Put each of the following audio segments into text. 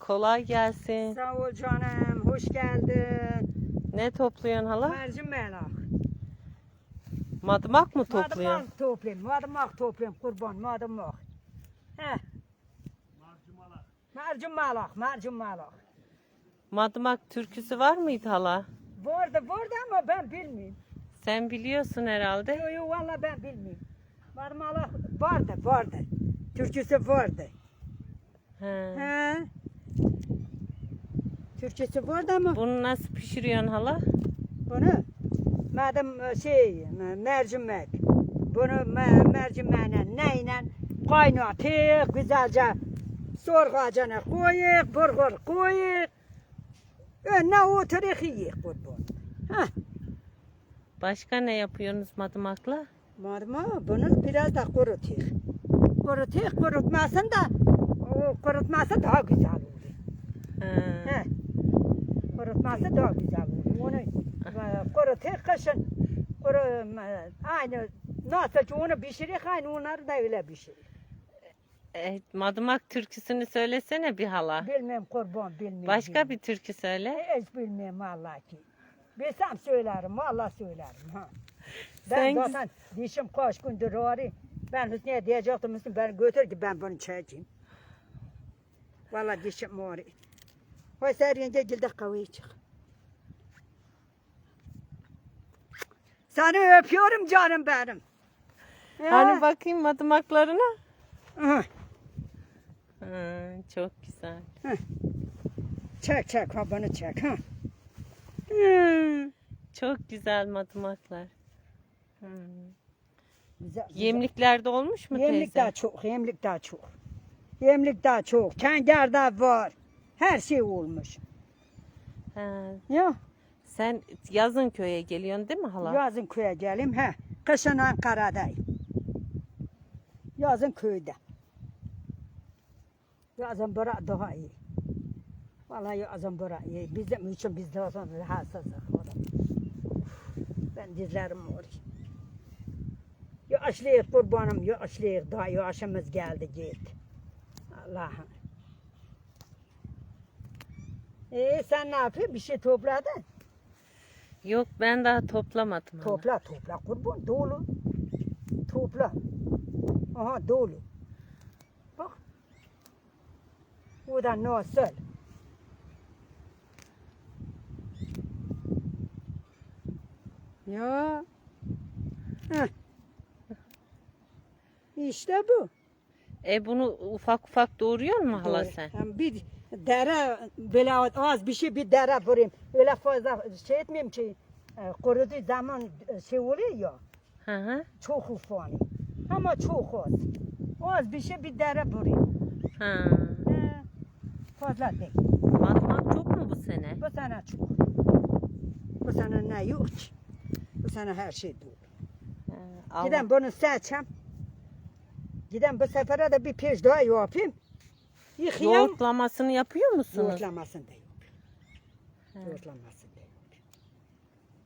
Kolay gelsin. Sağ ol canım, hoş geldin. Ne topluyorsun hala? Mercimek. Madımak mı topluyorsun? Madımak toplayayım, madımak toplayayım kurban, madımak. He. Mercimek, mercimek. Madımak türküsü var mıydı hala? Vardı, vardı ama ben bilmiyorum. Sen biliyorsun herhalde. Yok yok valla ben bilmiyorum. Marmala vardı, vardı. Türkçesi vardı. He. He. Türkçesi vardı ama Bunu nasıl pişiriyorsun hala? bunu madem e, şey mercimek bunu me- mercimeğine neyle kaynatıyık güzelce sorgacana koyup burgur koyup önüne oturup kurban. Heh. Başka ne yapıyorsunuz madımakla? Marma bunu biraz da kurutuyuk. Kurutuyuk kurutmasın da kurutması daha güzel olur. He. He. Kurutması daha güzel olur. Onu e, kurutuyuk kışın kuru, e, aynı nasıl ki onu pişirik aynı onları da öyle pişirik. E, madımak türküsünü söylesene bir hala. Bilmem kurban bilmem. Başka bir türkü söyle. bir... Hiç bilmem vallahi ki. Bilsem söylerim vallahi söylerim. Ha. Ben Sen- zaten dişim kaç gündür ağrıyor. Ben Hüsniye diyecektim Hüsnü beni götür ki ben bunu çekeyim. Vallahi dişim ağrıyor. Vay serince cilde kavayı çık. Seni öpüyorum canım benim. Ya. Hani bakayım madımaklarına. Hı, Hı, çok güzel. Çek çek ha bunu çek ha. Hı. Çok güzel madımaklar. Hı. Güzel, güzel. Yemliklerde olmuş mu Yemlik teyze? daha çok, yemlik daha çok. Yemlik daha çok, kenger de var. Her şey olmuş. He. Ya Sen yazın köye geliyorsun değil mi hala? yazın köye gelim, he. Kışın Ankara'dayım. Yazın köyde. Yazın bura daha iyi. Vallahi yazın bura iyi. Bizim için biz de olsun rahatsızlık. orada. Ben dizlerim ağrıyor. Yaşlıyız kurbanım, yaşlıyız. Daha yaşımız geldi gitti. Allah'ım. Ee, sen ne yapıyorsun? Bir şey topladın? Yok ben daha toplamadım. hala. Topla topla kurban dolu. Topla. Aha dolu. Bak. Bu da nasıl? Ya. Heh. İşte bu. E bunu ufak ufak doğuruyor mu hala Doğru. sen? Hem bir dere böyle az bir şey bir dere vurayım. Öyle fazla şey etmeyeyim ki e, kuruduğu zaman e, şey oluyor ya. Hı hı. Çok ufani. Ama çok az. Az bir şey bir dere vurayım. Ha. He, fazla değil. Madımak çok mu bu sene? Bu sene çok. Bu sene ne yok ki? Bu sene her şey. Ha, Allah- Giden bunu seçem. Giden bu sefere de bir peş daha yapayım. Yıkayım. Yoğurtlamasını yapıyor musunuz? Yoğurtlamasını da yapayım. Yoğurtlamasını da yapayım.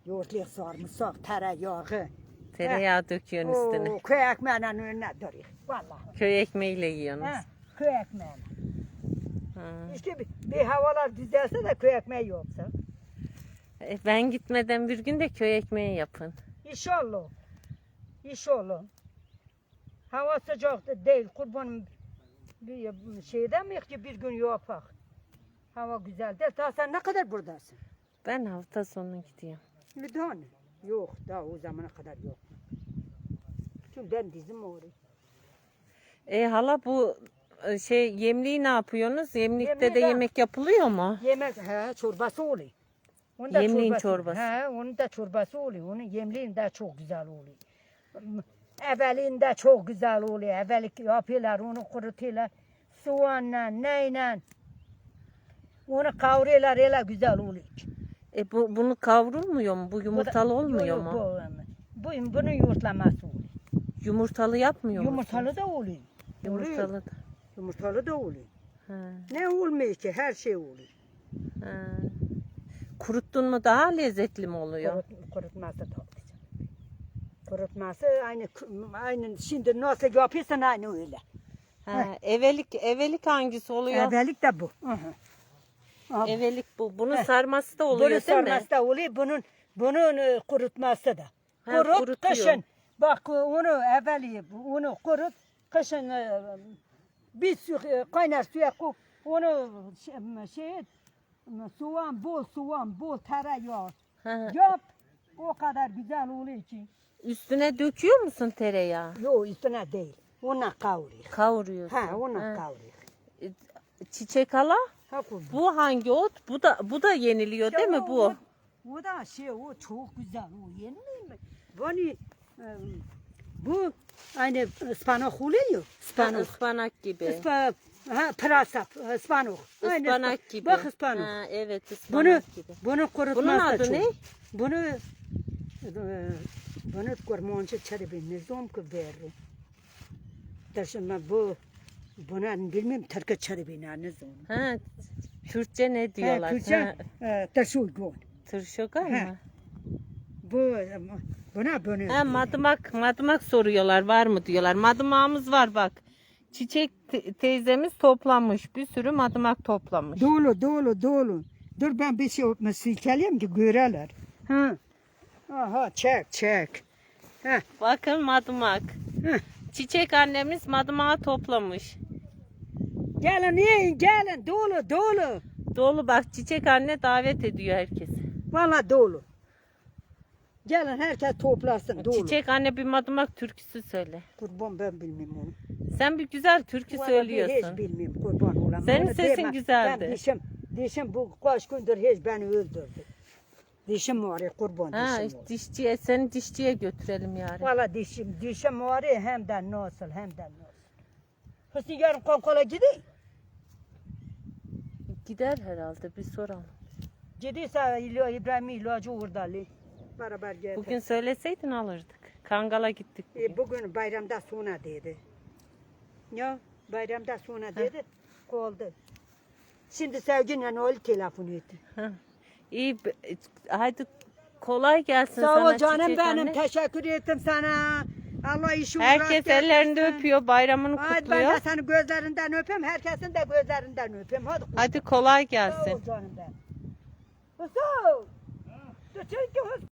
Yoğurtluya sarımsak, tereyağı. Tereyağı döküyorsun üstüne. Oo, köy ekmeğinin önüne duruyor. Vallahi. Köy ekmeğiyle yiyorsunuz. He, köy ekmeği. Ha. İşte bir, bir havalar düzelse de köy ekmeği yoksa. E, ben gitmeden bir gün de köy ekmeği yapın. İnşallah. İnşallah. Hava sıcak da değil kurbanım. Bir şeyde mi ki bir gün yapak. Hava güzel değil. Daha sen ne kadar buradasın? Ben hafta sonu gidiyorum. Müdahale. Yok daha o zamana kadar yok. Çünkü ben dizim ağrıyor. E hala bu e, şey yemliği ne yapıyorsunuz? Yemlikte Yemliği de de- yemek yapılıyor mu? Yemek he çorbası oluyor. Onun da Yemliğin çorbası. He, onun da çorbası oluyor. Onun yemliğin de çok güzel oluyor. Evvelinde çok güzel oluyor. Evvelik yapıyorlar, onu kurutuyorlar. Soğanla, neyle. Onu kavuruyorlar, öyle güzel oluyor. E bu bunu kavrulmuyor mu? Bu yumurtalı Bu da- olmuyor Yok, mu? Bu, bu, bunun yumurtlaması oluyor. Yumurtalı yapmıyor mu? Yumurtalı da oluyor. Yumurtalı da. Yumurtalı da oluyor. Ha, Ne olmuyor ki? Her şey oluyor. ha. Kuruttun mu daha lezzetli mi oluyor? Kurut, kurutması da. Kurutması aynı aynı şimdi nasıl yapıyorsan aynı öyle. Ha, evelik evelik hangisi oluyor? Evvelik de bu. Hı hı. Evelik bu. Bunun Heh. sarması da oluyor Bunun değil mi? sarması da oluyor. Bunun bunun e, kurutması da. Ha, Kurut kurutuyor. kışın. Bak e, onu evveli onu kurut kışın e, bir su kaynar suya koy. Onu şey, soğan bol soğan bol tereyağı yap. O kadar güzel oluyor ki. Üstüne döküyor musun tereyağı? Yok üstüne değil. Ona kavuruyor. Kavuruyorsun. Ha ona Ha. kavuruyor. Çiçek hala? Ha. Bu hangi ot? Bu da bu da yeniliyor değil mi Ya bu? O, o da şey o çok güzel o yeni mi? Bunu e, bu aynı ıspanak oluyor ya Ha, ıspanak. ıspanak gibi. Ispa, ha pırasa ıspanak. Aynı Ispanak gibi. Bak ıspanak. Ha, evet Bunu ıspanak gibi. bunu kurutmaz Bunun adı çok. ne? Bunu e, bunu kurmancı çarabı nizam ki veririm. Taşıma bu buna bilmem Türkçe çarabı ne nizam. Ha, Türkçe ne diyorlar? Ha, Türkçe e, tırşoka Ha. mı? Bu buna bunu. Ha, madımak, madımak soruyorlar var mı diyorlar. Madımağımız var bak. Çiçek te- teyzemiz toplamış. Bir sürü madımak toplamış. Dolu dolu dolu. Dur ben bir şey silkeleyeyim ki göreler. Ha. Aha çek çek. Ha. Bakın madımak. Heh. Çiçek annemiz madımağı toplamış. Gelin yiyin gelin dolu dolu. Dolu bak çiçek anne davet ediyor herkesi. Valla dolu. Gelin herkes toplasın dolu. Çiçek anne bir madımak türküsü söyle. Kurban ben bilmem onu. Sen bir güzel türkü Vallahi söylüyorsun. Hiç bilmem kurban olam. Senin sesin güzeldi. Ben dişim, dişim bu kaç gündür hiç beni öldürdü. Dişim var ya kurban Ha, dişim var. dişçiye, seni dişçiye götürelim yarın. Valla dişim, dişim var ya hem de nasıl hem de nasıl. Hüsnü yarın konkola gideyim. Gider herhalde bir soralım. Gidiyse İbrahim ilacı oradalı. Beraber getir. Bugün söyleseydin alırdık. Kangal'a gittik. bugün. E, bugün bayramda sonra dedi. Ya bayramda sonra dedi. Koldu. Şimdi sevgiyle oğlu telefon etti. İyi, be- hadi kolay gelsin Sağ sana ol canım Çiçek benim. anne. Teşekkür ettim sana. Allah işini Herkes rast ellerinde getirsin. öpüyor, bayramını Hadi ben kutluyor. de seni gözlerinden öpeyim. Herkesin de gözlerinden öpeyim. Hadi. Hadi kolay Sağ gelsin. ol canım benim. Ol. Çünkü